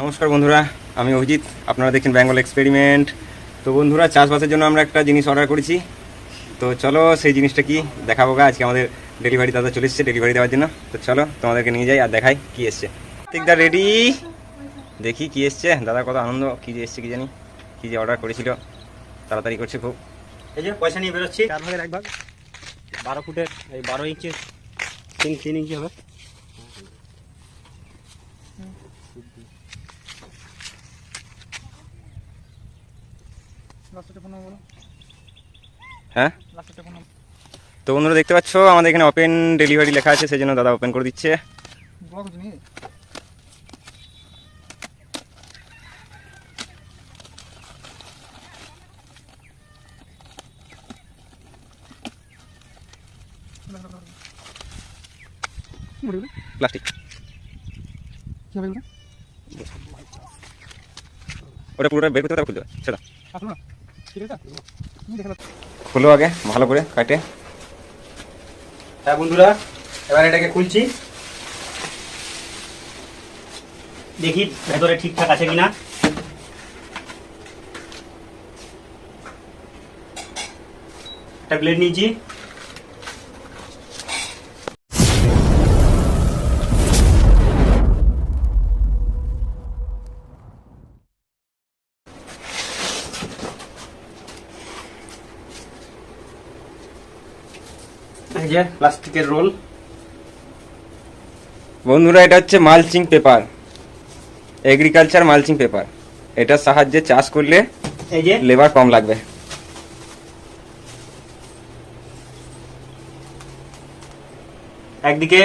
নমস্কার বন্ধুরা, আমি অভিজিৎ, আপনারা দেখছেন বেঙ্গল এক্সপেরিমেন্ট। তো বন্ধুরা, চাষবাসের জন্য আমরা একটা জিনিস অর্ডার করেছি। তো চলো, সেই জিনিসটা কি দেখাবো গা? আজকে আমাদের ডেলিভারি দাদা চলে এসছে ডেলিভারি দেওয়ার জন্য। তো চলো, তোমাদেরকে নিয়ে যাই আর দেখাই কি এসছে। দা রেডি দেখি কি এসছে। দাদা, কত আনন্দ। কি যে এসছে কি জানি। কি যে অর্ডার করেছিল। তাড়াতাড়ি করছে খুব। এই যে, পয়সা নিয়ে বেরোচ্ছি। চার ভাগের এক ভাগ। বারো ফুটের, এই বারো ইঞ্চি তিন তিন ইঞ্চি হবে। হ্যাঁ? তো বন্ধুরা দেখতে পাচ্ছ আমাদের এখানে ওপেন ডেলিভারি লেখা আছে সেই জন্য দাদা ওপেন করে দিচ্ছে। প্লাস্টিক ওটা? পুরোটা বের করতে হবে খুলতে হবে। সেটা। খুলো আগে ভালো করে কাটে। হ্যাঁ বন্ধুরা এবার এটাকে খুলছি। দেখি ভেতরে ঠিকঠাক আছে কিনা। একটা ব্লেড নিয়েছি। এই যে প্লাস্টিকের রোল। বন্ধুরা এটা হচ্ছে mulching paper. Agriculture mulching paper. এটার সাহায্যে চাষ করলে এই যে। লেবার কম লাগবে। একদিকে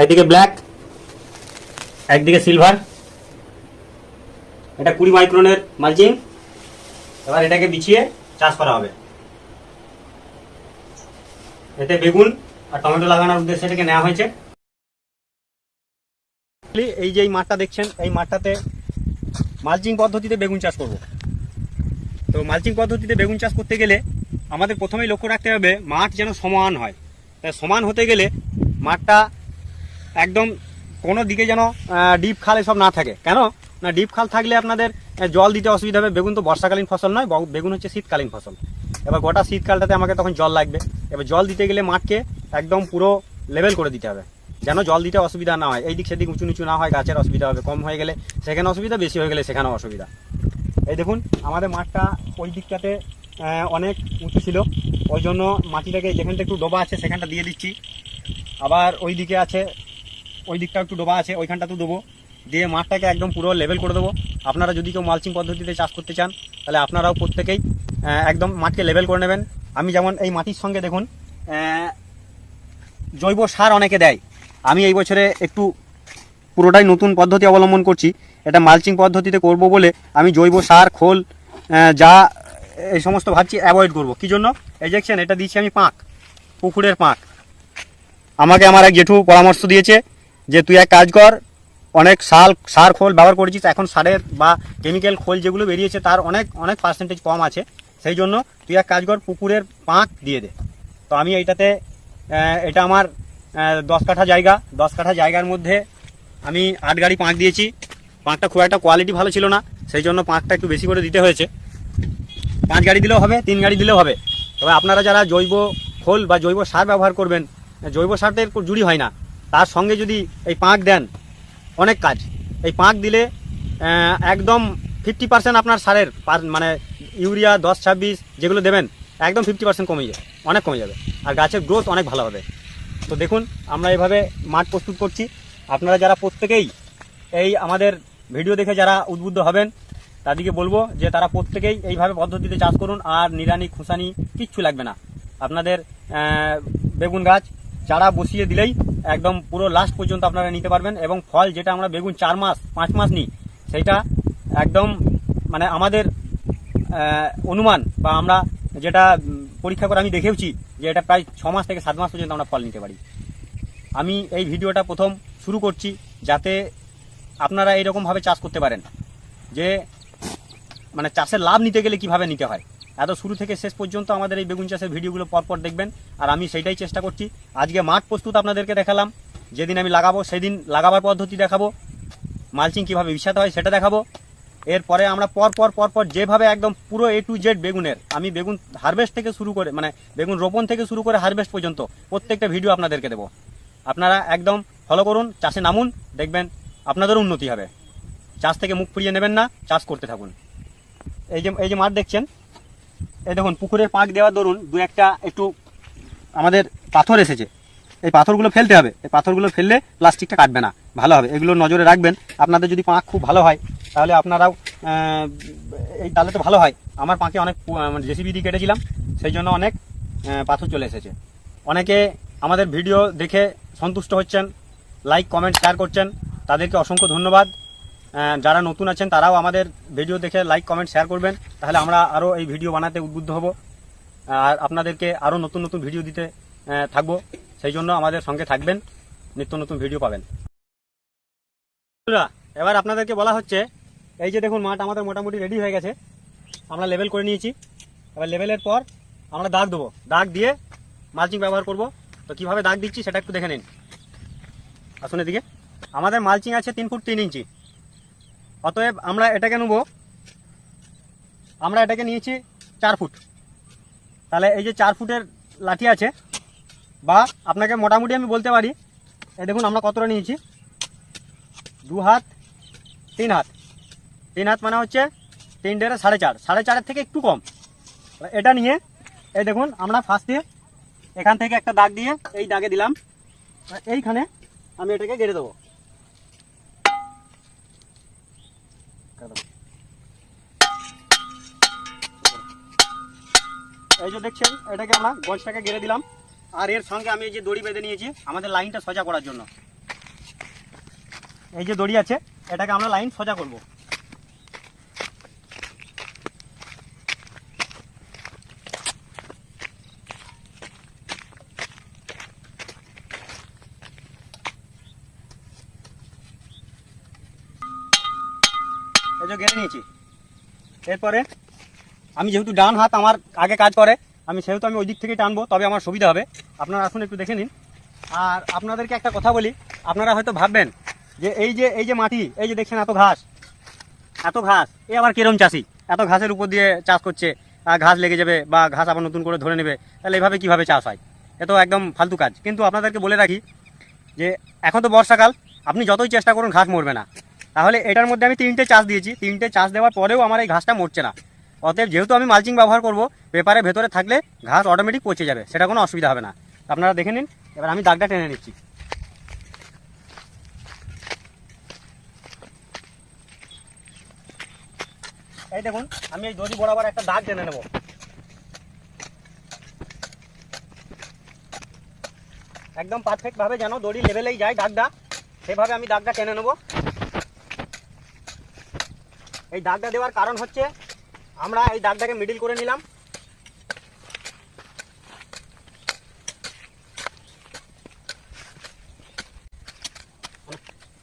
একদিকে ব্ল্যাক একদিকে সিলভার এটা কুড়ি মাইক্রনের মালচিং। এবার এটাকে বিছিয়ে চাষ করা হবে। এতে বেগুন আর টমেটো লাগানোর উদ্দেশ্যে এটাকে নেওয়া হয়েছে। এই যে এই মাঠটা দেখছেন, এই মাঠটাতে মালচিং পদ্ধতিতে বেগুন চাষ করব। তো মালচিং পদ্ধতিতে বেগুন চাষ করতে গেলে আমাদের প্রথমেই লক্ষ্য রাখতে হবে, মাঠ যেন সমান হয়। তাই সমান হতে গেলে মাঠটা একদম কোনো দিকে যেন ডিপ খাল এসব না থাকে। কেন? না, ডিপ খাল থাকলে আপনাদের জল দিতে অসুবিধা হবে। বেগুন তো বর্ষাকালীন ফসল নয় বেগুন হচ্ছে শীতকালীন ফসল। এবার গোটা শীতকালটাতে আমাকে তখন জল লাগবে। এবার জল দিতে গেলে মাঠকে একদম পুরো লেভেল করে দিতে হবে। যেন জল দিতে অসুবিধা না হয়। এই দিক সেদিক উঁচু নিচু না হয়, গাছের অসুবিধা হবে, কম হয়ে গেলে সেখানে অসুবিধা, বেশি হয়ে গেলে সেখানেও অসুবিধা। এই দেখুন, আমাদের মাঠটা ওই দিকটাতে অনেক উঁচু ছিল। ওই জন্য মাটিটাকে যেখানটা একটু ডোবা আছে সেখানটা দিয়ে দিচ্ছি। আবার ওই দিকে আছে, ওই দিকটা একটু ডোবা আছে ওইখানটা তো দেবো দিয়ে মাঠটাকে একদম পুরো লেভেল করে দেবো। আপনারা যদি কেউ মালচিং পদ্ধতিতে চাষ করতে চান, তাহলে আপনারাও প্রত্যেকেই একদম মাঠকে লেভেল করে নেবেন। আমি যেমন এই মাটির সঙ্গে দেখুন জৈব সার অনেকে দেয়। আমি এই বছরে একটু পুরোটাই নতুন পদ্ধতি অবলম্বন করছি। এটা মালচিং পদ্ধতিতে করব বলে আমি জৈব সার, খোল যা, এই সমস্ত ভাবছি অ্যাভয়েড করব। কী জন্য? দেখছেন এটা দিচ্ছি আমি পাঁক, পুকুরের পাঁক। আমাকে আমার এক জেঠু পরামর্শ দিয়েছে যে, তুই এক কাজ কর অনেক সার সার খোল ব্যবহার করেছিস এখন সারের বা কেমিক্যাল খোল যেগুলো বেরিয়েছে তার অনেক অনেক পার্সেন্টেজ কম আছে। সেই জন্য তুই এক কাজ কর, পুকুরের পাঁক দিয়ে দে। তো আমি এইটাতে এটা আমার দশ কাঠা জায়গা। দশ কাঠা জায়গার মধ্যে আমি আট গাড়ি পাঁক দিয়েছি। পাঁকটা খুব একটা কোয়ালিটি ভালো ছিল না, সেই জন্য পাঁকটা একটু বেশি করে দিতে হয়েছে। পাঁচ গাড়ি দিলেও হবে, তিন গাড়ি দিলেও হবে। তবে আপনারা যারা জৈব খোল বা জৈব সার ব্যবহার করবেন, জৈব সারটা জুড়ি হয় না। তার সঙ্গে যদি এই পাঁক দেন অনেক কাজ। এই পাঁক দিলে একদম ফিফটি পার্সেন্ট আপনার সারের মানে ইউরিয়া, দশ ছাব্বিশ যেগুলো দেবেন, একদম ফিফটি পার্সেন্ট কমে যাবে, অনেক কমে যাবে। আর গাছের গ্রোথ অনেক ভালো হবে। তো দেখুন, আমরা এভাবে মাঠ প্রস্তুত করছি। আপনারা যারা প্রত্যেকেই এই আমাদের ভিডিও দেখে যারা উদ্বুদ্ধ হবেন, তাদেরকে বলব যে তারা প্রত্যেকেই এইভাবে পদ্ধতিতে চাষ করুন। আর নিরানি খুসানি কিচ্ছু লাগবে না। আপনাদের বেগুন গাছ চারা বসিয়ে দিলেই একদম পুরো লাস্ট পর্যন্ত আপনারা নিতে পারবেন এবং ফল যেটা আমরা বেগুন চার মাস, পাঁচ মাস নিই সেইটা একদম মানে আমাদের অনুমান বা আমরা যেটা পরীক্ষা করে আমি দেখেওছি যে এটা প্রায় ছ মাস থেকে সাত মাস পর্যন্ত আমরা ফল নিতে পারি। আমি এই ভিডিওটা প্রথম শুরু করছি যাতে আপনারা এইরকমভাবে চাষ করতে পারেন, যে মানে চাষের লাভ নিতে গেলে কীভাবে নিতে হয়। এত শুরু থেকে শেষ পর্যন্ত আমাদের এই বেগুন চাষের ভিডিওগুলো পরপর দেখবেন। আর আমি সেইটাই চেষ্টা করছি। আজকে মাঠ প্রস্তুত আপনাদেরকে দেখালাম। যেদিন আমি লাগাবো সেদিন লাগাবার পদ্ধতি দেখাবো। মালচিং কীভাবে বিছাতে হয় সেটা দেখাবো। এরপরে আমরা পর পর পর পর যেভাবে একদম পুরো এ টু জেড বেগুনের, আমি বেগুন হারভেস্ট থেকে শুরু করে মানে বেগুন রোপণ থেকে শুরু করে হারভেস্ট পর্যন্ত প্রত্যেকটা ভিডিও আপনাদেরকে দেবো। আপনারা একদম ফলো করুন, চাষে নামুন, দেখবেন আপনাদেরও উন্নতি হবে। চাষ থেকে মুখ ফিরিয়ে নেবেন না, চাষ করতে থাকুন। এই যে এই যে মাঠ দেখছেন এই দেখুন, পুকুরের পাঁক দেওয়ার দরুন দু একটা একটু আমাদের পাথর এসেছে। এই পাথরগুলো ফেলতে হবে। এই পাথরগুলো ফেললে প্লাস্টিকটা কাটবে না। ভালো হবে। এগুলো নজরে রাখবেন। আপনাদের যদি পাঁক খুব ভালো হয়, তাহলে আপনারাও এই তাহলে তো ভালো হয়। আমার পাঁকে অনেক জেসিবি দিয়ে কেটেছিলাম। সেই জন্য অনেক পাথর চলে এসেছে। অনেকে আমাদের ভিডিও দেখে সন্তুষ্ট হচ্ছেন লাইক কমেন্ট শেয়ার করছেন। তাদেরকে অসংখ্য ধন্যবাদ। যারা নতুন আছেন, তারাও আমাদের ভিডিও দেখে লাইক কমেন্ট শেয়ার করবেন। তাহলে আমরা আরও এই ভিডিও বানাতে উদ্বুদ্ধ হব। আর আপনাদেরকে আরও নতুন নতুন ভিডিও দিতে থাকব। সেই জন্য আমাদের সঙ্গে থাকবেন, নিত্য নতুন ভিডিও পাবেন। এবার আপনাদেরকে বলা হচ্ছে, এই যে দেখুন মাঠ আমাদের মোটামুটি রেডি হয়ে গেছে। আমরা লেভেল করে নিয়েছি। এবার লেভেলের পর আমরা দাগ দেবো। দাগ দিয়ে মালচিং ব্যবহার করব। তো কীভাবে দাগ দিচ্ছি সেটা একটু দেখে নিন। আসুন এদিকে। আমাদের মালচিং আছে তিন ফুট তিন ইঞ্চি। অতএব আমরা এটাকে নেব, আমরা এটাকে নিয়েছি চার ফুট। তাহলে এই যে চার ফুটের লাঠি আছে, বা আপনাকে মোটামুটি আমি বলতে পারি এ দেখুন আমরা কতটা নিয়েছি? দু হাত, তিন হাত। তিন হাত মানে হচ্ছে তিন ডেড়ে সাড়ে চার। সাড়ে চারের থেকে একটু কম। এটা নিয়ে, এই দেখুন আমরা ফার্স্টে এখান থেকে একটা দাগ দিয়ে এই দাগে দিলাম। এইখানে আমি এটাকে গেড়ে দেবো। এই যে দেখছেন, এটাকে আমরা গজটাকে গেড়ে দিলাম। আর এর সঙ্গে আমি এই যে দড়ি বেঁধে নিয়েছি, আমাদের লাইনটা সোজা করার জন্য। এই যে দড়ি আছে, এটাকে আমরা লাইন সোজা করব। গেড়ে নিয়েছি এরপরে আমি যেহেতু ডান হাত আমার আগে কাজ করে, আমি সেহেতু আমি ওই দিক থেকেই টানবো, তবে আমার সুবিধা হবে। আপনারা আসুন একটু দেখে নিন। আর আপনাদেরকে একটা কথা বলি, আপনারা হয়তো ভাববেন যে এই যে এই যে মাটি, এই যে দেখছেন এত ঘাস এত ঘাস, এ আবার কিরম চাষি? এত ঘাসের উপর দিয়ে চাষ করছে ঘাস লেগে যাবে বা ঘাস আবার নতুন করে ধরে নেবে, তাহলে এভাবে কীভাবে চাষ হয়? এ তো একদম ফালতু কাজ। কিন্তু আপনাদেরকে বলে রাখি যে, এখন তো বর্ষাকাল, আপনি যতই চেষ্টা করুন ঘাস মরবে না। তাহলে এটার মধ্যে আমি তিনটে চাষ দিয়েছি। তিনটে চাষ দেওয়ার পরেও আমার এই ঘাসটা মরছে না। অতএব যেহেতু আমি মালচিং ব্যবহার করব পেপারের ভেতরে থাকলে ঘাস অটোমেটিক পচে যাবে, সেটা কোনো অসুবিধা হবে না। আপনারা দেখে নিন, এবার আমি দাগটা টেনে নিচ্ছি। এই দেখুন, আমি এই দড়ি বরাবর একটা দাগ টেনে নেব। একদম পারফেক্ট ভাবে যেন দড়ি লেভেলেই যায় দাগটা, সেভাবে আমি দাগটা টেনে নেব। এই দাগটা দেওয়ার কারণ হচ্ছে আমরা এই দাগটাকে মিডিল করে নিলাম।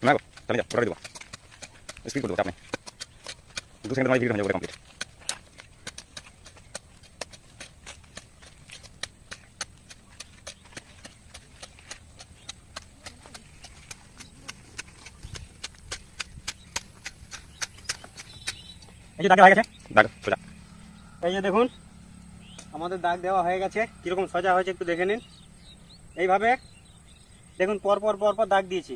না ওটা স্পিড করে দেবো আপনি দু সেকেন্ড তোমার ভিডিও হয়ে যাবে কমপ্লিট দাগ হয়ে গেছে? দাগ সোজা। এই যে দেখুন আমাদের দাগ দেওয়া হয়ে গেছে। কীরকম সোজা হয়েছে একটু দেখে নিন। এইভাবে দেখুন পর পর পর পর দাগ দিয়েছি।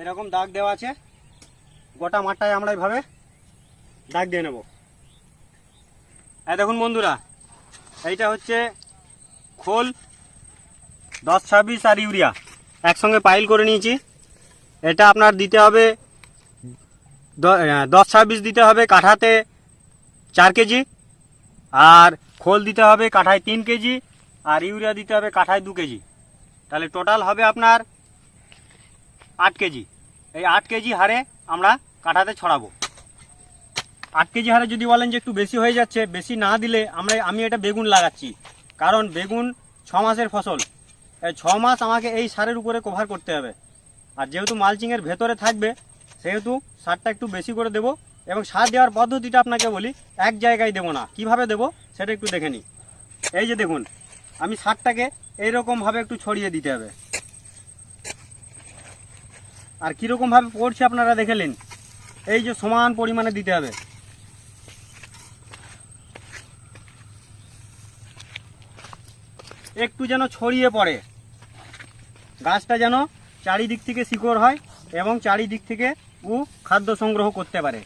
এরকম দাগ দেওয়া আছে। গোটা মাঠটায় আমরা এইভাবে দাগ দিয়ে নেব। এই দেখুন বন্ধুরা এইটা হচ্ছে খোল দশ ছাব্বিশ আর ইউরিয়া। একসঙ্গে পাইল করে নিয়েছি। এটা আপনার দিতে হবে দশ ছাব্বিশ দিতে হবে কাঠাতে চার কেজি, আর খোল দিতে হবে কাঠায় তিন কেজি, আর ইউরিয়া দিতে হবে কাঠায় দু কেজি। তাহলে টোটাল হবে আপনার আট কেজি। এই আট কেজি হারে আমরা কাঠাতে ছড়াবো। আট কেজি হারে যদি বলেন যে একটু বেশি হয়ে যাচ্ছে, বেশি না দিলে আমরা, আমি এটা বেগুন লাগাচ্ছি। কারণ বেগুন ছ মাসের ফসল। ছ মাস আমাকে এই সারের উপরে কভার করতে হবে। আর যেহেতু মালচিংয়ের ভেতরে থাকবে সেহেতু সারটা একটু বেশি করে দেবো এবং সার দেওয়ার পদ্ধতিটা আপনাকে বলি, এক জায়গায় দেবো না। কীভাবে দেবো সেটা একটু দেখে নিই। এই যে দেখুন, আমি সারটাকে এইরকমভাবে একটু ছড়িয়ে দিতে হবে। আর কীরকমভাবে পড়ছে আপনারা দেখেলেন এই যে সমান পরিমাণে দিতে হবে। একটু যেন ছড়িয়ে পড়ে। গাছটা যেন চারিদিক থেকে শিকড় হয় এবং চারিদিক থেকে ও খাদ্য সংগ্রহ করতে পারে।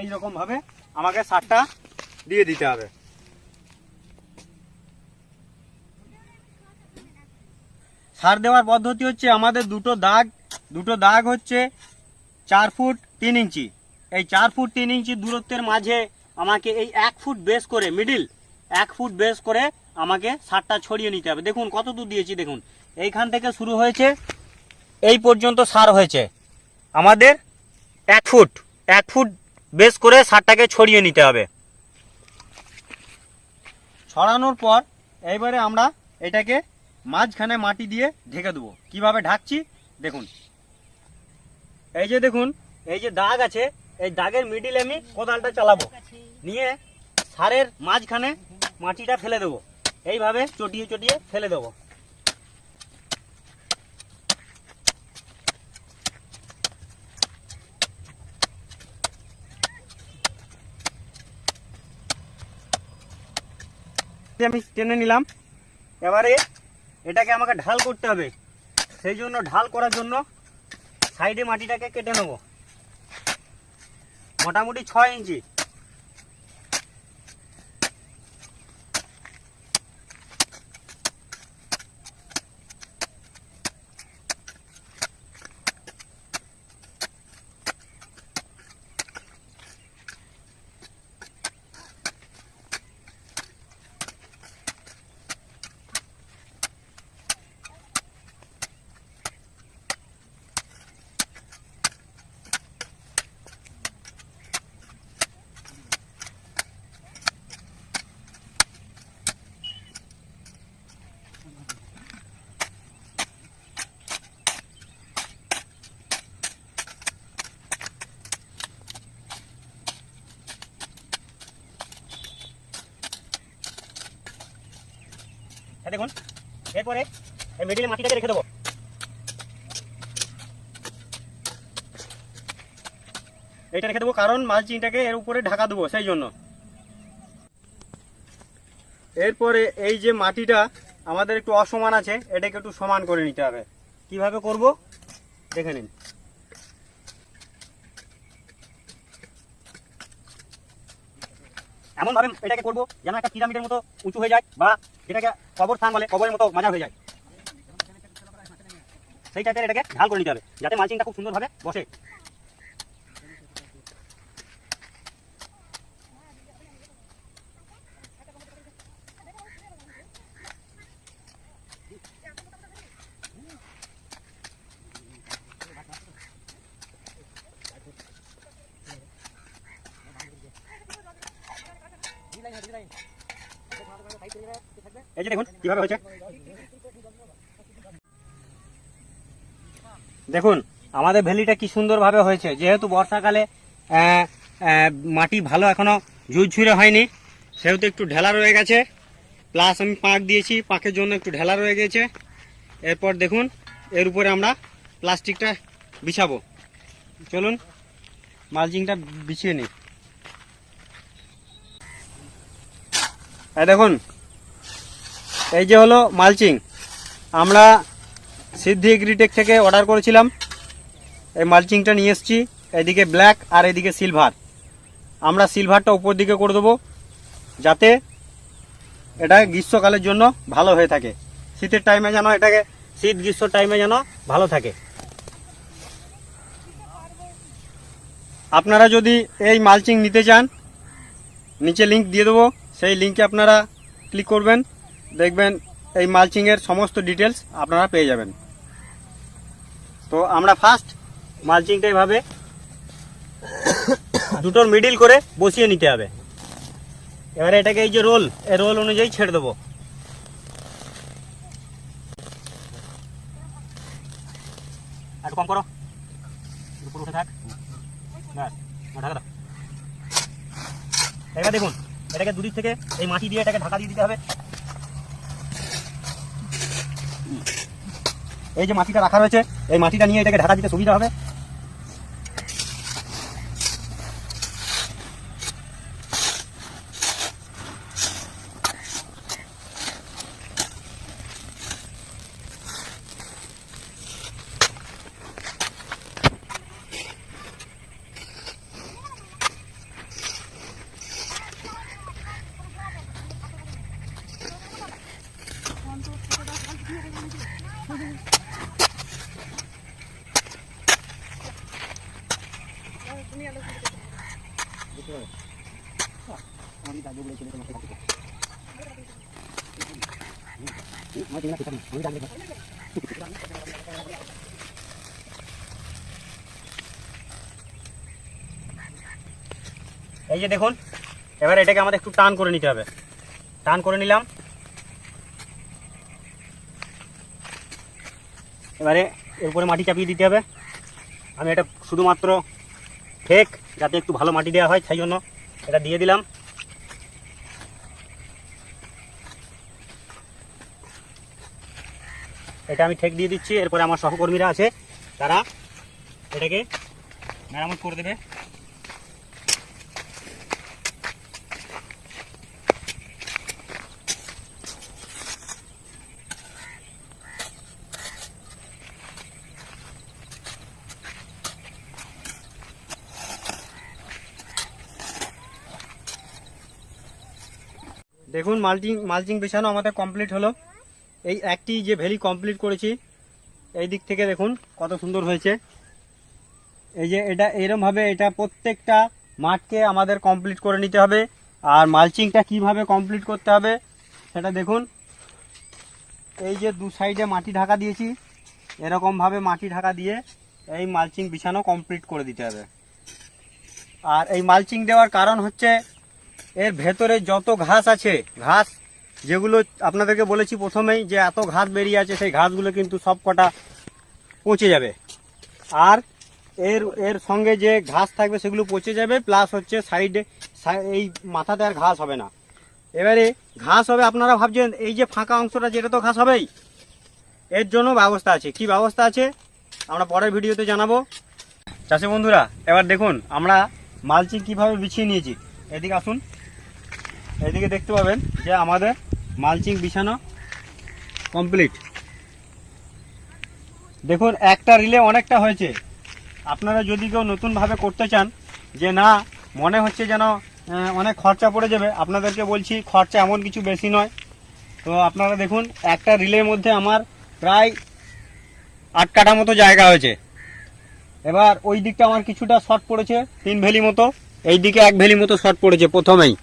এই রকম ভাবে আমাকে সারটা দিয়ে দিতে হবে। সার দেওয়ার পদ্ধতি হচ্ছে আমাদের দুটো দাগ দুটো দাগ হচ্ছে চার ফুট তিন ইঞ্চি। এই চার ফুট তিন ইঞ্চি দূরত্বের মাঝে আমাকে এই এক ফুট বেস করে মিডিল এক ফুট বেস করে আমাকে সারটা ছড়িয়ে নিতে হবে। দেখুন, কত দূর দিয়েছি, দেখুন। এইখান থেকে শুরু হয়েছে, এই পর্যন্ত সার হয়েছে। আমাদের এক ফুট এক ফুট বেস করে সারটাকে ছড়িয়ে নিতে হবে। ছড়ানোর পর এইবারে আমরা এটাকে মাঝখানে মাটি দিয়ে ঢেকে দেবো। কীভাবে ঢাকছি? দেখুন। এই যে দেখুন, এই যে দাগ আছে, এই দাগের মিডিলে আমি কোদালটা চালাবো। নিয়ে সারের মাঝখানে মাটিটা ফেলে দেবো। এইভাবে চটিয়ে চটিয়ে ফেলে দেবো। আমি টেনে নিলাম। এবারে এটাকে আমাকে ঢাল করতে হবে। সেই জন্য ঢাল করার জন্য সাইডে মাটিটাকে কেটে নেব। মোটামুটি ছয় ইঞ্চি। এই দেখুন, এরপরে এই মিডিলে মাটিটাকে রেখে দেবো। এটা রেখে দেবো, কারণ মালচিংটাকে এর উপরে ঢাকা দেবো, সেই জন্য। এরপরে এই যে মাটিটা, আমাদের একটু অসমান আছে, এটাকে একটু সমান করে নিতে হবে। কীভাবে করব? দেখে নিন। এমন ভাবে এটাকে করব যেন একটা পিরামিডের মতো উঁচু হয়ে যায় বা যেটাকে কবরস্থান বলে, কবরের মতো মাজা হয়ে যায়। সেই টাইপের এটাকে ঢাল করে নিতে হবে, যাতে মালচিংটা খুব সুন্দরভাবে বসে। কীভাবে হয়েছে? দেখুন, আমাদের ভ্যালিটা কি সুন্দরভাবে হয়েছে। যেহেতু বর্ষাকালে মাটি ভালো এখনও ঝুরঝুরে হয়নি, সেহেতু একটু ঢেলা রয়ে গেছে। প্লাস আমি পাঁক দিয়েছি, পাঁকের জন্য একটু ঢেলা রয়ে গেছে। এরপর দেখুন, এর উপরে আমরা প্লাস্টিকটা বিছাবো। চলুন, মালচিংটা বিছিয়ে নিই। দেখুন এই যে হলো মালচিং। আমরা সিদ্ধি এগ্রিটেক থেকে অর্ডার করেছিলাম। এই মালচিংটা নিয়ে এসেছি। এদিকে ব্ল্যাক আর এদিকে সিলভার আমরা সিলভারটা উপর দিকে করে দেবো, যাতে এটা গ্রীষ্মকালের জন্য ভালো হয়ে থাকে। শীতের টাইমে যেন এটাকে, শীত গ্রীষ্ম টাইমে যেন ভালো থাকে। আপনারা যদি এই মালচিং নিতে চান, নিচে লিংক দিয়ে দেবো। সেই লিঙ্কে আপনারা ক্লিক করবেন। দেখবেন এই মালচিংয়ের সমস্ত ডিটেলস আপনারা পেয়ে যাবেন। তো আমরা ফার্স্ট মালচিংটা এভাবে দুটোর মিডিল করে বসিয়ে নিতে হবে। এবারে এটাকে এই যে রোল এই রোল অনুযায়ী ছেড়ে দেবো। এবার দেখুন, এটাকে দুদিক থেকে এই মাটি দিয়ে এটাকে ঢাকা দিয়ে দিতে হবে। এই যে মাটিটা রাখা রয়েছে এই মাটিটা নিয়ে এটাকে ঢাকা দিতে সুবিধা হবে। এই যে দেখুন, এবার এটাকে আমাদের একটু টান করে নিতে হবে। টান করে নিলাম। এবারে এর উপরে মাটি চাপিয়ে দিতে হবে। আমি এটা শুধুমাত্র ঠেক যাতে একটু ভালো মাটি দেওয়া হয়, সেই জন্য এটা দিয়ে দিলাম। এটা আমি ঠেক দিয়ে দিচ্ছি। এরপরে আমার সহকর্মীরা আছে, তারা এটাকে মেরামত করে দেবে। মালচিং মালচিং বিছানো আমাদের কমপ্লিট হলো। এই একটি যে ভ্যালি কমপ্লিট করেছি, এই দিক থেকে দেখুন কত সুন্দর হয়েছে। এই যে এটা এরমভাবে এটা প্রত্যেকটা মাঠকে আমাদের কমপ্লিট করে নিতে হবে। আর মালচিংটা কীভাবে কমপ্লিট করতে হবে, সেটা দেখুন। এই যে দু সাইডে মাটি ঢাকা দিয়েছি এরকমভাবে মাটি ঢাকা দিয়ে এই মালচিং বিছানো কমপ্লিট করে দিতে হবে। আর এই মালচিং দেওয়ার কারণ হচ্ছে এর ভেতরে যত ঘাস আছে, ঘাস যেগুলো আপনাদেরকে বলেছি প্রথমেই যে এত ঘাস বেরিয়ে আছে, সেই ঘাসগুলো কিন্তু সব কটা পচে যাবে। আর এর এর সঙ্গে যে ঘাস থাকবে, সেগুলো পচে যাবে, প্লাস হচ্ছে সাইডে এই মাথাতে আর ঘাস হবে না। এবারে ঘাস হবে, আপনারা ভাবছেন, এই যে ফাঁকা অংশটা, যেটা তো ঘাস হবেই। এর জন্য ব্যবস্থা আছে। কি ব্যবস্থা আছে? আমরা পরের ভিডিওতে জানাব। চাষি বন্ধুরা, এবার দেখুন, আমরা মালচিং কীভাবে বিছিয়ে নিয়েছি। এদিকে আসুন। এদিকে দেখতে পাবেন যে আমাদের মালচিং বিছানো কমপ্লিট। দেখুন, একটা রিলে অনেকটা হয়েছে। আপনারা যদি কেউ নতুনভাবে করতে চান, যে না, মনে হচ্ছে যেন অনেক খরচা পড়ে যাবে, আপনাদেরকে বলছি, খরচা এমন কিছু বেশি নয়। তো আপনারা দেখুন, একটা রিলের মধ্যে আমার প্রায় আট কাঠা মতো জায়গা হয়েছে। এবার ওই দিকটা আমার কিছুটা শর্ট পড়েছে, তিন ভ্যালি মতো। এই দিকে এক ভ্যালি মতো শর্ট পড়েছে, প্রথমেই।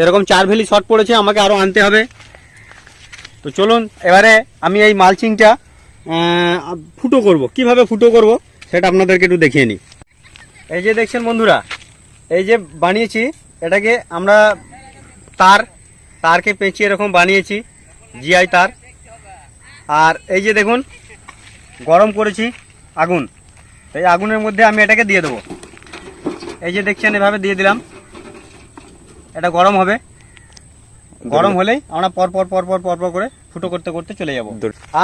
এরকম চার ভ্যালি শর্ট পড়েছে, আমাকে আরও আনতে হবে। তো চলুন, এবারে আমি এই মালচিংটা ফুটো করব। কীভাবে ফুটো করব, সেটা আপনাদেরকে একটু দেখিয়ে নিই। এই যে দেখছেন বন্ধুরা, এই যে বানিয়েছি, এটাকে আমরা তার, তারকে পেঁচিয়ে এরকম বানিয়েছি, জিআই তার। আর এই যে দেখুন, গরম করেছি আগুন। এই আগুনের মধ্যে আমি এটাকে দিয়ে দেবো। এই যে দেখছেন, এভাবে দিয়ে দিলাম। এটা গরম হবে। গরম হলেই আমরা পর পর পর পর পর পর করে ফুটো করতে করতে চলে যাব।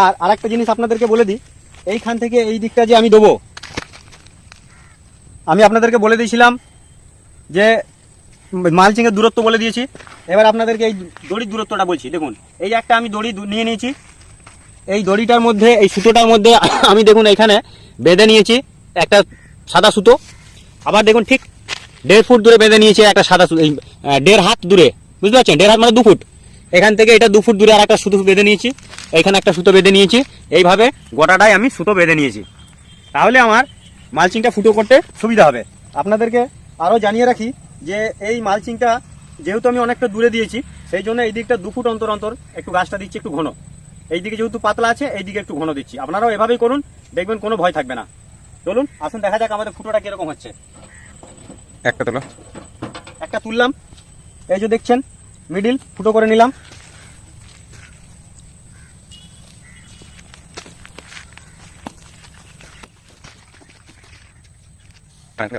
আর আরেকটা জিনিস আপনাদেরকে বলে দিই এইখান থেকে এই দিকটা যে আমি দেবো আমি আপনাদেরকে বলে দিয়েছিলাম যে মালচিংয়ের দূরত্ব বলে দিয়েছি। এবার আপনাদেরকে এই দড়ির দূরত্বটা বলছি। দেখুন এই একটা আমি দড়ি নিয়ে নিয়েছি। এই দড়িটার মধ্যে এই সুতোটার মধ্যে আমি দেখুন এখানে বেঁধে নিয়েছি একটা সাদা সুতো। আবার দেখুন ঠিক দেড় ফুট দূরে বেঁধে নিয়েছি একটা সাদা দেড় হাত দূরে। বুঝতে পারছেন? দেড় হাত মানে দু ফুট। এখান থেকে এটা দু ফুট দূরে আর একটা সুতো বেঁধে নিয়েছি। এখানে একটা সুতো বেঁধে নিয়েছি। এইভাবে গোটাটাই আমি সুতো বেঁধে নিয়েছি। তাহলে আমার মালচিংটা ফুটো করতে সুবিধা হবে। আপনাদেরকে আরও জানিয়ে রাখি যে এই মালচিংটা যেহেতু আমি অনেকটা দূরে দিয়েছি, সেই জন্য এই দিকটা দু ফুট অন্তর অন্তর একটু গাছটা দিচ্ছি একটু ঘন। এই দিকে যেহেতু পাতলা আছে, এই দিকে একটু ঘন দিচ্ছি। আপনারাও এভাবেই করুন, দেখবেন কোনো ভয় থাকবে না। চলুন, আসুন, দেখা যাক আমাদের ফুটোটা কীরকম হচ্ছে। একটা তোলো। একটা তুললাম। এই যে দেখছেন মিডিল ফুটো করে নিলাম। এখন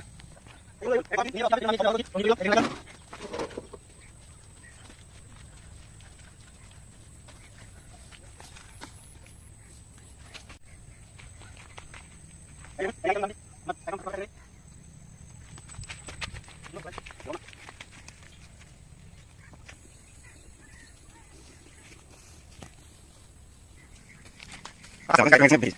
Sama kaki.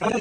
아니,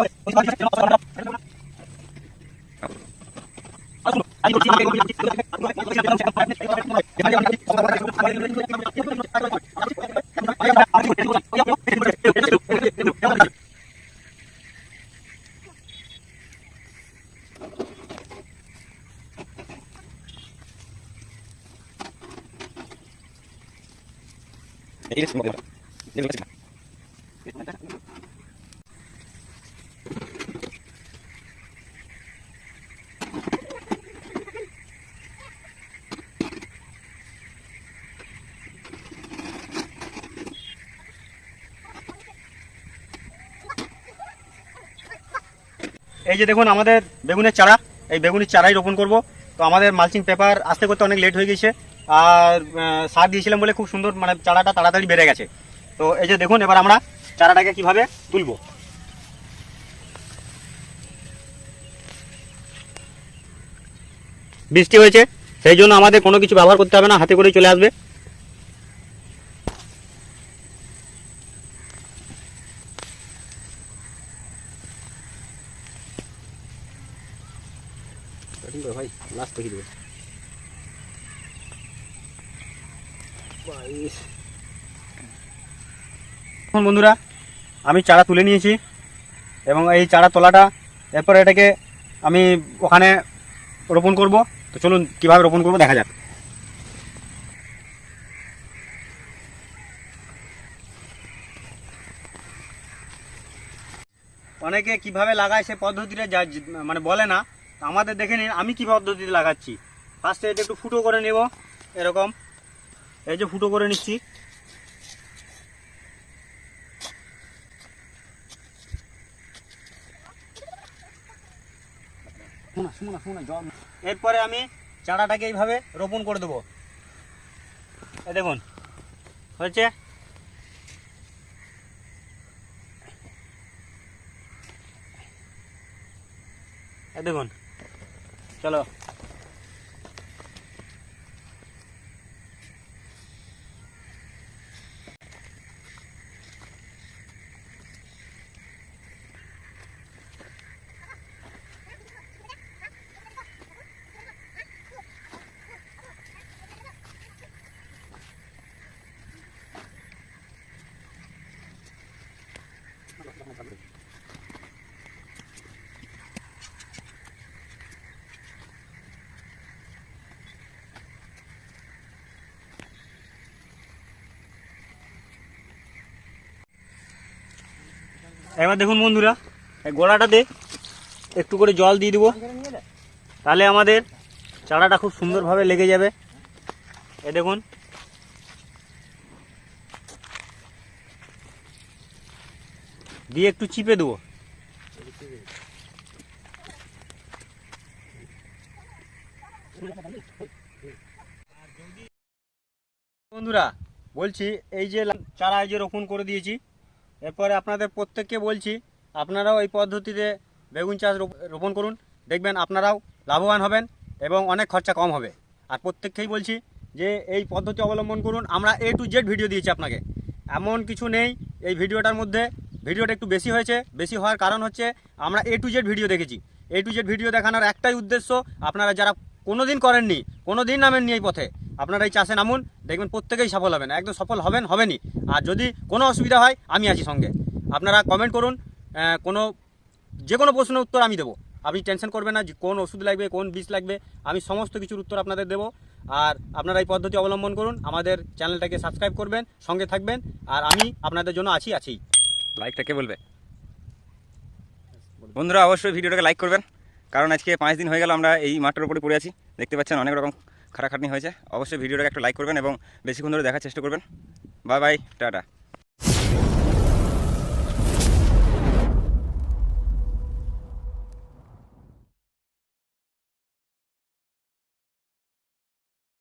এই যে দেখুন, আমাদের বেগুনের চারা, এই বেগুনের চারাই রোপণ করব। তো আমাদের মালচিং পেপার আসতে করতে অনেক লেট হয়ে গেছে। আর সার দিয়েছিলাম বলে খুব সুন্দর মানে চারাটা তাড়াতাড়ি বেড়ে গেছে। তো এই যে দেখুন, এবার আমরা চারাটাকে কীভাবে তুলবো। বৃষ্টি হয়েছে, সেই জন্য আমাদের কোনো কিছু ব্যবহার করতে হবে না, হাতে করেই চলে আসবে ভাই লাস্ট দেখিয়ে দেবে এখন বন্ধুরা, আমি চারা তুলে নিয়েছি এবং এই চারা তোলাটা এরপরে এটাকে আমি ওখানে রোপণ করব। তো চলুন কীভাবে রোপণ করব দেখা যাক। অনেকে কীভাবে লাগায় সে পদ্ধতিটা যা মানে বলে না। আমাদের দেখে নিন, আমি কি পদ্ধতিতে লাগাচ্ছি। ফার্স্টে এটা একটু ফুটো করে নেব, এরকম। এই যে ফুটো করে নিচ্ছি। এরপরে আমি চারাটাকে এইভাবে রোপণ করে দেবো। এই দেখুন হয়েছে? দেখুন চলো। এবার দেখুন বন্ধুরা, এই গোড়াটাতে একটু করে জল দিয়ে দিব। তাহলে আমাদের চারাটা খুব সুন্দরভাবে লেগে যাবে। এ দেখুন। দিয়ে একটু চিপে দেবো। বন্ধুরা, বলছি, এই যে চারা এই যে রোপণ করে দিয়েছি এরপরে আপনাদের প্রত্যেককে বলছি, আপনারাও এই পদ্ধতিতে বেগুন চাষ রোপ- রোপণ করুন। দেখবেন আপনারাও লাভবান হবেন এবং অনেক খরচা কম হবে। আর প্রত্যেককেই বলছি যে এই পদ্ধতি অবলম্বন করুন। আমরা এ টু জেড ভিডিও দিয়েছি আপনাকে। এমন কিছু নেই এই ভিডিওটার মধ্যে। ভিডিওটা একটু বেশি হয়েছে, বেশি হওয়ার কারণ হচ্ছে আমরা এ টু জেড ভিডিও দেখেছি। এ টু জেড ভিডিও দেখানোর একটাই উদ্দেশ্য, আপনারা যারা কোনো দিন করেননি কোনো দিন নামেননি এই পথে আপনারা এই চাষে নামুন, দেখবেন প্রত্যেকেই সফল হবেন, একদম সফল হবেন, হবেনই। আর যদি কোনো অসুবিধা হয়, আমি আছি সঙ্গে। আপনারা কমেন্ট করুন কোনো, যে কোনো প্রশ্নের উত্তর আমি দেবো। আপনি টেনশন করবেন না কোন ওষুধ লাগবে, কোন বীজ লাগবে, আমি সমস্ত কিছুর উত্তর আপনাদের দেবো। আর আপনারা এই পদ্ধতি অবলম্বন করুন, আমাদের চ্যানেলটাকে সাবস্ক্রাইব করবেন, সঙ্গে থাকবেন, আর আমি আপনাদের জন্য আছি আছি। লাইকটা কে বলবে। বন্ধুরা, অবশ্যই ভিডিওটাকে লাইক করবেন। কারণ আজকে পাঁচ দিন হয়ে গেল আমরা এই মাঠের উপরে পড়ে আছি। দেখতে পাচ্ছেন অনেক রকম খাটাখাটনি হয়েছে, অবশ্যই ভিডিওটাকে একটু লাইক করবেন এবং বেশিক্ষণ ধরে দেখার চেষ্টা করবেন। Bye bye tata.